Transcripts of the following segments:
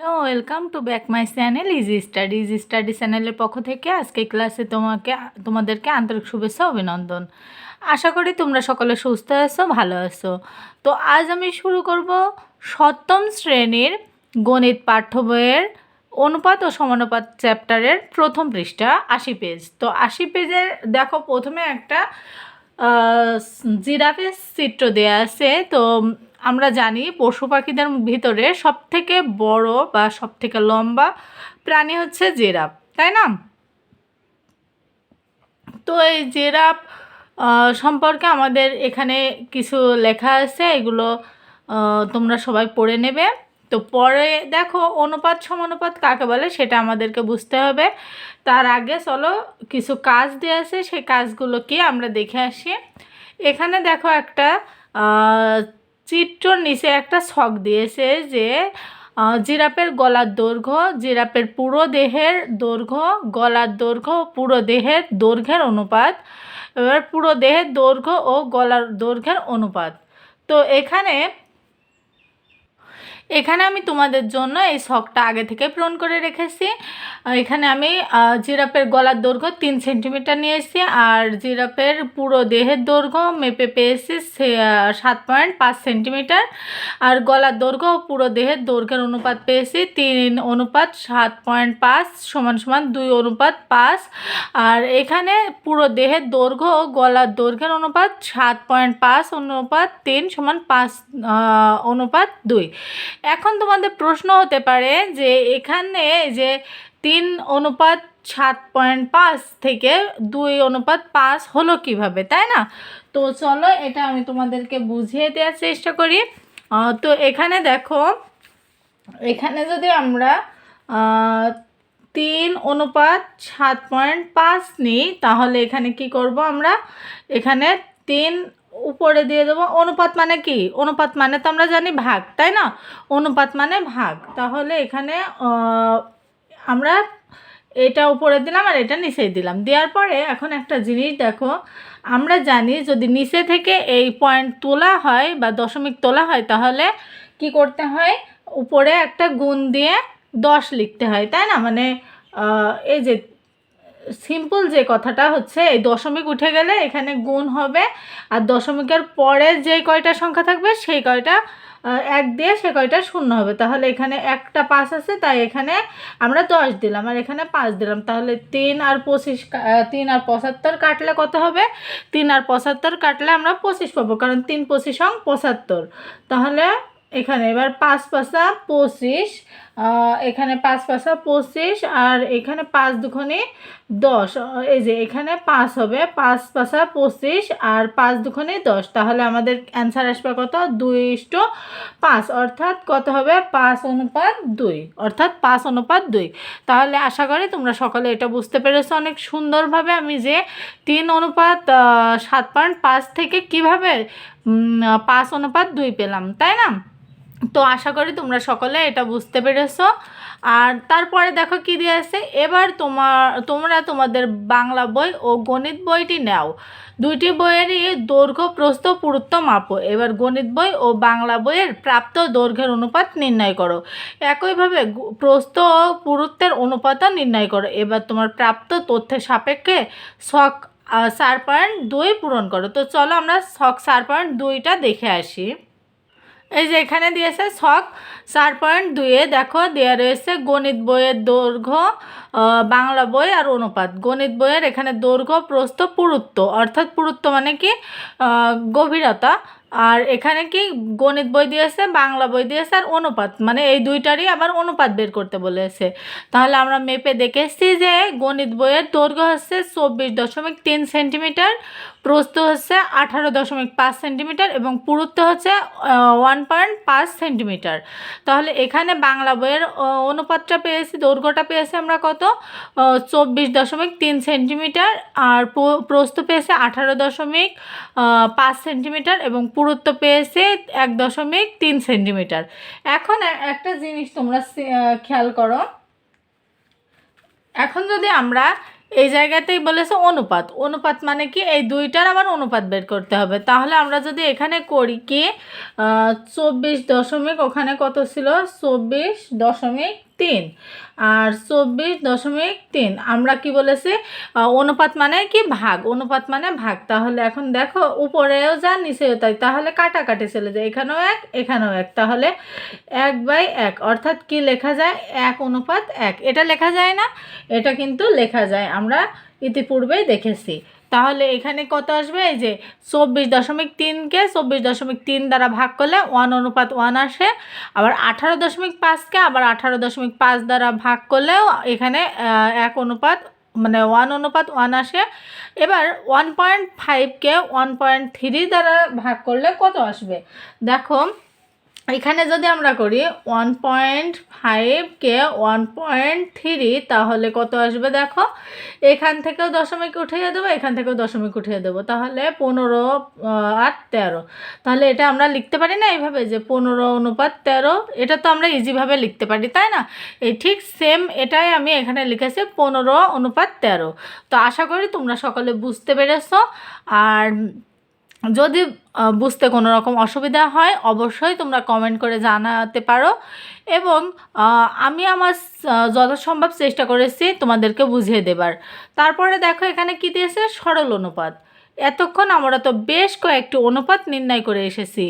Hello welcome to back my channel easy study easy study চ্যানেলের পক্ষ থেকে আজকে ক্লাসে তোমাকে, তোমাদেরকে আন্তরিক শুভেচ্ছা অভিনন্দন। আশা করি তোমরা সকলে সুস্থ আছো, ভালো আছো। তো আজ আমি শুরু করব সপ্তম শ্রেণির গণিত পাঠ্য বইয়ের অনুপাত ও সমানুপাত চ্যাপ্টারের প্রথম পৃষ্ঠা, আশি পেজ তো আশি পেজে দেখো প্রথমে একটা জিরাফের চিত্র দেয়া আছে। তো আমরা জানি পশু পাখিদের ভিতরে সবথেকে বড় বা সবথেকে লম্বা প্রাণী হচ্ছে জিরাফ তাই না? তো এই আহ, সম্পর্কে আমাদের এখানে কিছু লেখা আছে এগুলো তোমরা সবাই পড়ে নেবে। তো পরে দেখো অনুপাত সমানুপাত কাকে বলে সেটা আমাদেরকে বুঝতে হবে। তার আগে চলো কিছু কাজ দেওয়া আছে সেই কাজগুলো কি আমরা দেখে আসি। এখানে দেখো একটা চিত্রর নিচে একটা ছক দিয়েছে যে জিরাপের গলার দৈর্ঘ্য জিরাপের পুরো দেহের দৈর্ঘ্য, গলার দৈর্ঘ্য পুরো দেহের দৈর্ঘ্যের অনুপাত। এবার পুরো দেহের দৈর্ঘ্য ও গলার দৈর্ঘ্যের অনুপাত। তো এখানে এখানে আমি তোমাদের জন্য এই শখটা আগে থেকে পূরণ করে রেখেছি। এখানে আমি জিরাফের গলার দৈর্ঘ্য তিন সেন্টিমিটার নিয়ে এসেছি আর জিরাফের পুরো দেহের দৈর্ঘ্য মেপে পেয়েছি সাত পয়েন্ট পাঁচ সেন্টিমিটার। আর গলার দৈর্ঘ্য পুরো দেহের দৈর্ঘ্যের অনুপাত পেয়েছি তিন অনুপাত সাত পয়েন্ট পাঁচ সমান সমান দুই অনুপাত পাঁচ। আর এখানে পুরো দেহের দৈর্ঘ্য গলার দৈর্ঘ্যের অনুপাত সাত পয়েন্ট পাঁচ অনুপাত তিন সমান পাঁচ অনুপাত দুই। এখন তোমাদের প্রশ্ন হতে পারে যে এখানে যে তিন অনুপাত সাত পয়েন্ট পাঁচ থেকে দুই অনুপাত পাঁচ হলো কীভাবে, তাই না? তো চলো এটা আমি তোমাদেরকে বুঝিয়ে দেওয়ার চেষ্টা করি। তো এখানে দেখো, এখানে যদি আমরা তিন অনুপাত সাত পয়েন্ট পাঁচ নিই, তাহলে এখানে কি করব আমরা? এখানে তিন উপরে দিয়ে দেবো। অনুপাত মানে কি? অনুপাত মানে তো আমরা জানি ভাগ, তাই না? অনুপাত মানে ভাগ। তাহলে এখানে আমরা এটা উপরে দিলাম আর এটা নিচে দিলাম। দেওয়ার পরে এখন একটা জিনিস দেখো, আমরা জানি যদি নিচে থেকে এই পয়েন্ট তোলা হয় বা দশমিক তোলা হয়, তাহলে কি করতে হয়? উপরে একটা গুণ দিয়ে দশ লিখতে হয়, তাই না? মানে এই যে সিম্পল যে কথাটা হচ্ছে, এই দশমিক উঠে গেলে এখানে গুণ হবে, আর দশমিকের পরে যে কয়টা সংখ্যা থাকবে, সেই কয়টা এক দিয়ে সে কয়টা শূন্য হবে। তাহলে এখানে একটা পাঁচ আছে, তাই এখানে আমরা দশ দিলাম, আর এখানে পাঁচ দিলাম। তাহলে তিন আর পঁচিশ তিন আর পঁচাত্তর কাটলে কত হবে? তিন আর পঁচাত্তর কাটলে আমরা পঁচিশ পাবো, কারণ তিন পঁচিশ অং পঁচাত্তর। তাহলে এখানে এবার পাঁচ পাঁচা পঁচিশ এখানে পাঁচ পাঁচা পঁচিশ, আর এখানে পাঁচ দুখানে দশ। এই যে এখানে পাঁচ হবে, পাঁচ পাঁচা পঁচিশ আর পাঁচ দুখানে দশ। তাহলে আমাদের অ্যান্সার আসবে কত? দুই ইস্টো পাঁচ, অর্থাৎ কত হবে? পাঁচ অনুপাত দুই, অর্থাৎ পাঁচ অনুপাত দুই। তাহলে আশা করি তোমরা সকলে এটা বুঝতে পেরেছ। অনেক সুন্দরভাবে আমি যে তিন অনুপাত সাত পয়েন্ট পাঁচ থেকে কীভাবে পাঁচ অনুপাত দুই পেলাম, তাই না? তো আশা করি তোমরা সকলে এটা বুঝতে পেরেছ। আর তারপরে দেখো কি দিয়ে আছে? এবার তোমার, তোমরা তোমাদের বাংলা বই ও গণিত বইটি নাও। দুইটি বইয়েরই দৈর্ঘ্য, প্রস্থ, পুরুত্ব মাপো। এবার গণিত বই ও বাংলা বইয়ের প্রাপ্ত দৈর্ঘ্যের অনুপাত নির্ণয় করো। একইভাবে প্রস্থ ও পুরুত্বের অনুপাতও নির্ণয় করো। এবার তোমার প্রাপ্ত তথ্যের সাপেক্ষে শখ চার পয়েন্ট দুই পূরণ করো। তো চলো আমরা শখ চার পয়েন্ট দুইটা দেখে আসি। এই যে এখানে দিয়েছে ছক চার পয়েন্ট দুইয়ে দেখো দেওয়া রয়েছে গণিত বইয়ের দৈর্ঘ্য বাংলা বই আর অনুপাত। গণিত বইয়ের এখানে দৈর্ঘ্য, প্রস্থ, পুরুত্ব। অর্থাৎ পুরুত্ব মানে কি? গভীরতা। আর এখানে কি গণিত বই দিয়েছে, বাংলা বই দিয়েছে আর অনুপাত। মানে এই দুইটারই আবার অনুপাত বের করতে বলেছে। তাহলে আমরা মেপে দেখেছি যে গণিত বইয়ের দৈর্ঘ্য হচ্ছে চব্বিশ দশমিক তিন সেন্টিমিটার প্রস্থ হচ্ছে আঠারো দশমিক পাঁচ সেন্টিমিটার এবং পুরুত্ব হচ্ছে ওয়ান পয়েন্ট পাঁচ সেন্টিমিটার। তাহলে এখানে বাংলা বইয়ের অনুপাতটা পেয়েছি, দৈর্ঘ্যটা পেয়েছি আমরা কত? চব্বিশ দশমিক তিন সেন্টিমিটার আর প্রস্থ পেয়েছে আঠারো দশমিক পাঁচ সেন্টিমিটার এবং পুরুত্ব পেয়েছে এক দশমিক তিন সেন্টিমিটার। এখন একটা জিনিস তোমরা খেয়াল করো। এখন যদি আমরা এই জায়গাতেই বলেছে অনুপাত। অনুপাত মানে কি? এই দুইটার আবার অনুপাত বের করতে হবে। তাহলে আমরা যদি এখানে করি কি? চব্বিশ দশমিক ওখানে কত ছিল? চব্বিশ দশমিক তিন। আর চব্বিশ দশমিক তিন, আমরা কি বলেছি? অনুপাত মানে কি? ভাগ। অনুপাত মানে ভাগ। তাহলে এখন দেখো, উপরেও যা, নিচেও তাই। তাহলে কাটাকাটি চলে যায়। এখানেও এক এখানেও এক। তাহলে এক বাই এক। অর্থাৎ কি লেখা যায়? এক অনুপাত এক। এটা লেখা যায় না, এটা কিন্তু লেখা যায়। আমরা ইতিপূর্বেই দেখেছি। তাহলে এখানে কত আসবে? এই যে চব্বিশ দশমিক তিনকে চব্বিশ দশমিক তিন দ্বারা ভাগ করলে ওয়ান অনুপাত ওয়ান আসে। আবার আঠারো দশমিক পাঁচকে আবার আঠারো দশমিক পাঁচ দ্বারা ভাগ করলেও এখানে এক অনুপাত মানে ওয়ান অনুপাত ওয়ান আসে। এবার ওয়ান পয়েন্ট ফাইভকে ওয়ান পয়েন্ট থ্রি দ্বারা ভাগ করলে কত আসবে? দেখো এখানে যদি আমরা করি ওয়ান পয়েন্ট ফাইভকে ওয়ান পয়েন্ট থ্রি তাহলে কত আসবে দেখো? এখান থেকেও দশমিক উঠিয়ে দেবো, এখান থেকেও দশমিক উঠিয়ে দেবো। তাহলে পনেরো আর তেরো। তাহলে এটা আমরা লিখতে পারি না এইভাবে যে পনেরো অনুপাত তেরো? এটা তো আমরা ইজিভাবে লিখতে পারি, তাই না? এই ঠিক সেম এটাই আমি এখানে লিখেছি, পনেরো অনুপাত তেরো। তো আশা করি তোমরা সকলে বুঝতে পেরেছ। আর যদি বুঝতে কোনো রকম অসুবিধা হয়, অবশ্যই তোমরা কমেন্ট করে জানাতে পারো। এবং আমি আমার যথাসম্ভব চেষ্টা করেছি তোমাদেরকে বুঝিয়ে দেবার। তারপরে দেখো এখানে কি দিয়েছে? সরল অনুপাত। এতক্ষণ আমরা তো বেশ কয়েকটি অনুপাত নির্ণয় করে এসেছি।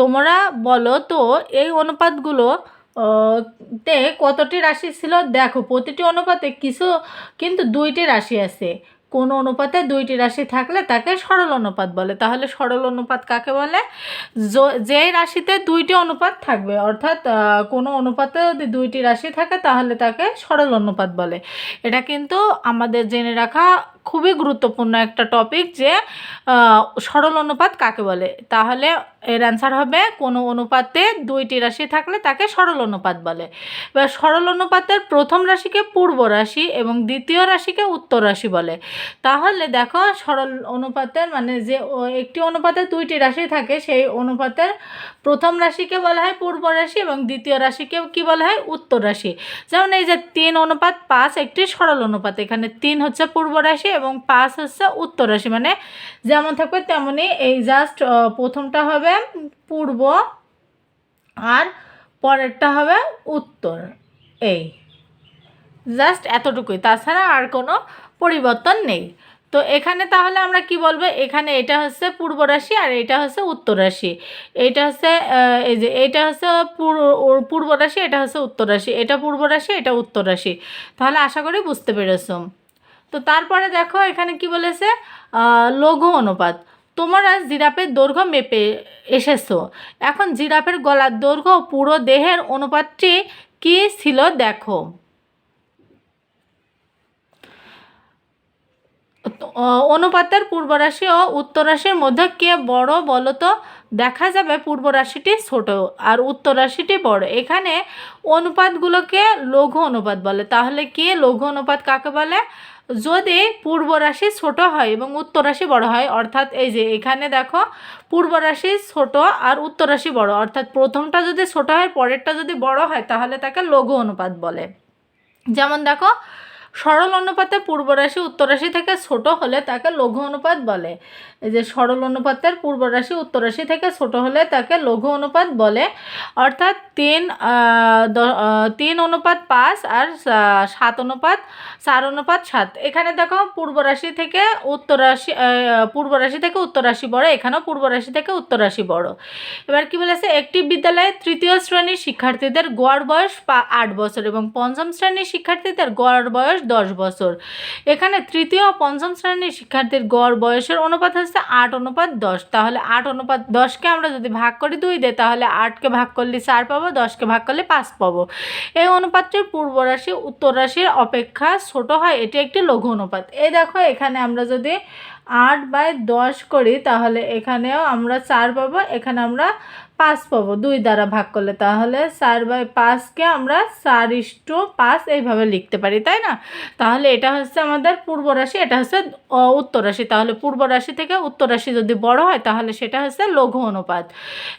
তোমরা বলো তো, এই অনুপাতগুলো তে কতটি রাশি ছিল? দেখো, প্রতিটি অনুপাতে কিছু, কিন্তু দুইটি রাশি আছে। কোনো অনুপাতে দুইটি রাশি থাকলে তাকে সরল অনুপাত বলে। তাহলে সরল অনুপাত কাকে বলে? যে রাশিতে দুইটি অনুপাত থাকবে, অর্থাৎ কোনো অনুপাতে যদি দুইটি রাশি থাকে তাহলে তাকে সরল অনুপাত বলে। এটা কিন্তু আমাদের জেনে রাখা খুবই গুরুত্বপূর্ণ একটা টপিক যে সরল অনুপাত কাকে বলে? তাহলে এর অ্যান্সার হবে কোনো অনুপাতে দুইটি রাশি থাকলে তাকে সরল অনুপাত বলে। এবার সরল অনুপাতের প্রথম রাশিকে পূর্ব রাশি এবং দ্বিতীয় রাশিকে উত্তর রাশি বলে। তাহলে দেখো সরল অনুপাতের মানে যে একটি অনুপাতে দুইটি রাশি থাকে, সেই অনুপাতের প্রথম রাশিকে বলা হয় পূর্ব রাশি এবং দ্বিতীয় রাশিকে কি বলা হয়? উত্তর রাশি। যেমন এই যে তিন অনুপাত পাঁচ, একটি সরল অনুপাত। এখানে তিন হচ্ছে পূর্ব রাশি এবং পাঁচ হচ্ছে উত্তর রাশি। মানে যেমন থাকবে তেমনই এই জাস্ট প্রথমটা হবে পূর্ব আর পরেরটা হবে উত্তর। এই। জাস্ট এতটুকুই। তাছাড়া আর কোনো পরিবর্তন নেই। তো এখানে তাহলে আমরা কি বলব? এখানে এটা হচ্ছে পূর্ব রাশি আর এটা হচ্ছে উত্তর রাশি। এইটা হচ্ছে এই যে এটা হচ্ছে পূর্ব রাশি, এটা হচ্ছে উত্তর রাশি। এটা পূর্ব রাশি, এটা উত্তর রাশি। তাহলে আশা করি বুঝতে পেরেছ। তো তারপরে দেখো এখানে কি বলেছে? লঘু অনুপাত। তোমরা জিরাফের দৈর্ঘ্য মেপে এসেছ। এখন জিরাফের গলার দৈর্ঘ্য পুরো দেহের অনুপাতটি কি ছিল দেখো। অনুপাতের পূর্ব রাশি ও উত্তর রাশির মধ্যে কে বড় বলো তো দেখা যাবে পূর্ব রাশিটি ছোট আর উত্তরাশিটি বড়। এখানে অনুপাতগুলোকে লঘু অনুপাত বলে। তাহলে কে লঘু অনুপাত কাকে বলে? যদি পূর্ব রাশি ছোট হয় এবং উত্তর রাশি বড় হয়, অর্থাৎ এই যে এখানে দেখো পূর্ব রাশি ছোট আর উত্তর রাশি বড়, অর্থাৎ প্রথমটা যদি ছোট হয়, পরেরটা যদি বড় হয়, তাহলে তাকে লঘু অনুপাত বলে। যেমন দেখো সরল অনুপাতে পূর্ব রাশি উত্তর রাশি থেকে ছোট হলে তাকে লঘু অনুপাত বলে। এই যে সরল অনুপাতের পূর্ব রাশি উত্তর রাশি থেকে ছোট হলে তাকে লঘু অনুপাত বলে। অর্থাৎ তিন তিন অনুপাত পাঁচ আর সাত অনুপাত চার অনুপাত সাত। এখানে দেখো পূর্ব রাশি থেকে উত্তর রাশি আহ, পূর্ব রাশি থেকে উত্তর রাশি বড় এখানেও পূর্ব রাশি থেকে উত্তর রাশি বড়। এবার কি বলেছে? একটি বিদ্যালয়ে তৃতীয় শ্রেণির শিক্ষার্থীদের গড় বয়স আট বছর এবং পঞ্চম শ্রেণির শিক্ষার্থীদের গড় বয়স দশ বছর। এখানে তৃতীয় ও পঞ্চম শ্রেণির শিক্ষার্থীর গড় বয়সের অনুপাত হচ্ছে আট, অনুপাত দশ। তাহলে আট, অনুপাত দশকে আমরা যদি ভাগ করি দুই দে তাহলে আটকে ভাগ করলে চার পাবো, দশকে ভাগ করলে পাঁচ পাবো। এই অনুপাতটির পূর্ব রাশি, উত্তর রাশির অপেক্ষা ছোট হয়, এটি একটি লঘু অনুপাত। এই দেখো, এখানে আমরা যদি আট বাই দশ করি, তাহলে এখানেও আমরা চার পাবো, এখানে আমরা পাঁচ পাবো, দুই দ্বারা ভাগ করলে। তাহলে চার বাই পাঁচকে আমরা চার ইস্টু পাঁচ এইভাবে লিখতে পারি, তাই না? তাহলে এটা হচ্ছে আমাদের পূর্ব রাশি, এটা হচ্ছে উত্তর রাশি। তাহলে পূর্ব রাশি থেকে উত্তর রাশি যদি বড় হয়, তাহলে সেটা হচ্ছে লঘু অনুপাত।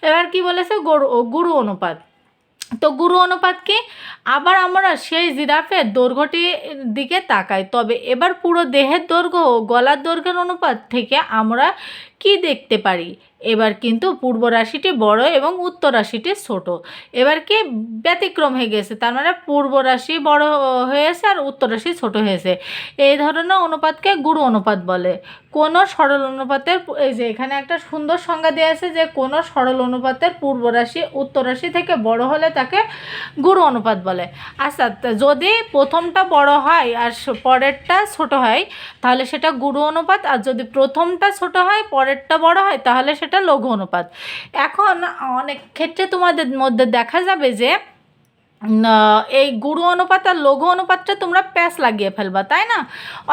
এবার কি বলেছে? গরু গুরু অনুপাত। তো গুরু অনুপাতকে আবার আমরা সেই জিরাফের দৈর্ঘ্যটির দিকে তাকাই। তবে এবার পুরো দেহের দৈর্ঘ্য ও গলার দৈর্ঘ্যের অনুপাত থেকে আমরা কি দেখতে পারি? এবার কিন্তু পূর্ব রাশিটি বড় এবং উত্তর রাশিটি ছোট। এবার কি ব্যতিক্রম হয়ে গেছে, তার মানে পূর্ব রাশি বড় হয়েছে আর উত্তর রাশি ছোট হয়েছে। এই ধরনের অনুপাতকে গুরু অনুপাত বলে। কোনো সরল অনুপাতের এই যে এখানে একটা সুন্দর সংজ্ঞা দেওয়া আছে যে কোনো সরল অনুপাতের পূর্ব রাশি, উত্তর রাশি থেকে বড় হলে তাকে গুরু অনুপাত বলে। আচ্ছা যদি প্রথমটা বড় হয় আর পরেরটা ছোট হয়, তাহলে সেটা গুরু অনুপাত। আর যদি প্রথমটা ছোট হয়, পরেরটা বড় হয়, তাহলে সেটা লঘু অনুপাত। এখন অনেক ক্ষেত্রে তোমাদের মধ্যে দেখা যাবে যে এই গুরু অনুপাত আর লঘু অনুপাতটা তোমরা প্যাস লাগিয়ে ফেলবা, তাই না?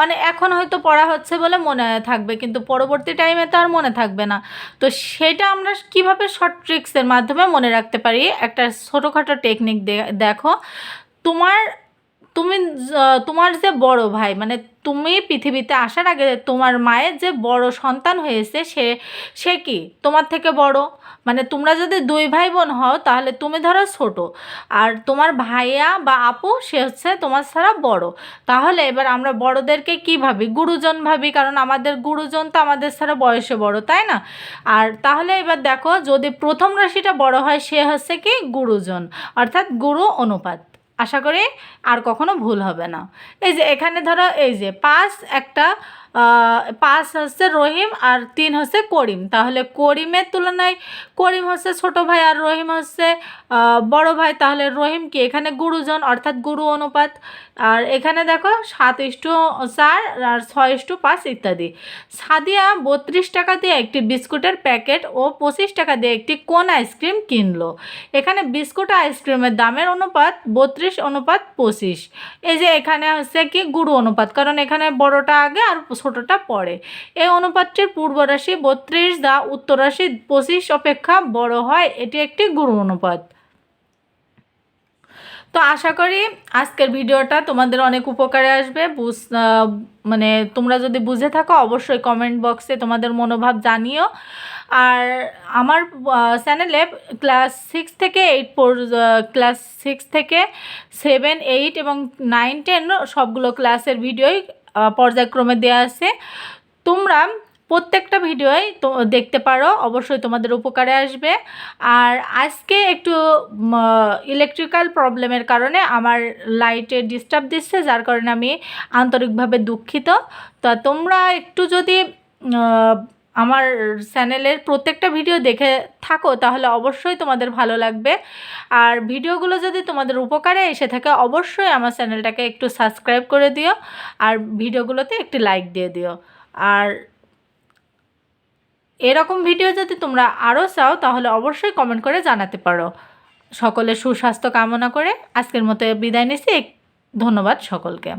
অনেক এখন হয়তো পড়া হচ্ছে বলে মনে থাকবে, কিন্তু পরবর্তী টাইমে তো আর মনে থাকবে না। তো সেটা আমরা কীভাবে শর্ট ট্রিক্সের মাধ্যমে মনে রাখতে পারি? একটা ছোটোখাটো টেকনিক দেখো। তোমার তুমি তোমার যে বড় ভাই মানে তুমি পৃথিবীতে আসার আগে তোমার মায়ের যে বড় সন্তান হয়েছে, সে সে কি? তোমার থেকে বড়? মানে তোমরা যদি দুই ভাই বোন হও, তাহলে তুমি ধরো ছোট। আর তোমার ভাইয়া বা আপু, সে হচ্ছে তোমার ছাড়া বড়। তাহলে এবার আমরা বড়দেরকে কি ভাবি? গুরুজন ভাবি, কারণ আমাদের গুরুজন তো আমাদের ছাড়া বয়সে বড়, তাই না? আর তাহলে এবার দেখো, যদি প্রথম রাশিটা বড় হয়, সে হচ্ছে কি? গুরুজন, অর্থাৎ গুরু অনুপাত। আশা করি আর কখনো ভুল হবে না। এই যে এখানে ধরো এই যে পাঁচ একটা পাঁচ হচ্ছে রহিম আর তিন হচ্ছে করিম। তাহলে করিমের তুলনায় করিম হচ্ছে ছোট ভাই আর রহিম হচ্ছে বড় ভাই। তাহলে রহিম কি এখানে গুরুজন অর্থাৎ গুরু অনুপাত? আর এখানে দেখো সাত ইস্টু চার আর ছয় ইস্টু পাঁচ ইত্যাদি। সাদিয়া বত্রিশ টাকা দিয়ে একটি বিস্কুটের প্যাকেট ও পঁচিশ টাকা দিয়ে একটি কোন আইসক্রিম কিনলো? এখানে বিস্কুট আইসক্রিমের দামের অনুপাত বত্রিশ, অনুপাত পঁচিশ। এই যে এখানে হচ্ছে কি গুরু অনুপাত? কারণ এখানে বড়টা আগে আর ছোটটা পড়ে। এই অনুপাতটির পূর্বরাশি বত্রিশ, দা উত্তরাশি পঁচিশ অপেক্ষা বড় হয়, এটি একটি গুরু অনুপাত। তো আশা করি আজকের ভিডিওটা তোমাদের অনেক উপকারে আসবে। বুঝ মানে তোমরা যদি বুঝে থাকো, অবশ্যই কমেন্ট বক্সে তোমাদের মনোভাব জানিও। আর আমার চ্যানেলে ক্লাস সিক্স থেকে এইট পর ক্লাস সিক্স থেকে সেভেন এইট এবং নাইন টেন সবগুলো ক্লাসের ভিডিওই পর্যায়ক্রমে দেওয়া আছে। তোমরা প্রত্যেকটা ভিডিওই তো দেখতে পারো, অবশ্যই তোমাদের উপকারে আসবে। আর আজকে একটু ইলেকট্রিক্যাল প্রবলেমের কারণে আমার লাইটে ডিস্টার্ব দিচ্ছে, যার কারণে আমি আন্তরিকভাবে দুঃখিত। তা তোমরা একটু যদি আমার চ্যানেলের প্রত্যেকটা ভিডিও দেখে থাকো, তাহলে অবশ্যই তোমাদের ভালো লাগবে। আর ভিডিওগুলো যদি তোমাদের উপকারে এসে থাকে, অবশ্যই আমার চ্যানেলটাকে একটু সাবস্ক্রাইব করে দিও, আর ভিডিওগুলোতে একটি লাইক দিয়ে দিও। আর এরকম ভিডিও যদি তোমরা আরও চাও, তাহলে অবশ্যই কমেন্ট করে জানাতে পারো। সকলের সুস্বাস্থ্য কামনা করে আজকের মতো বিদায় নিচ্ছি। ধন্যবাদ সকলকে।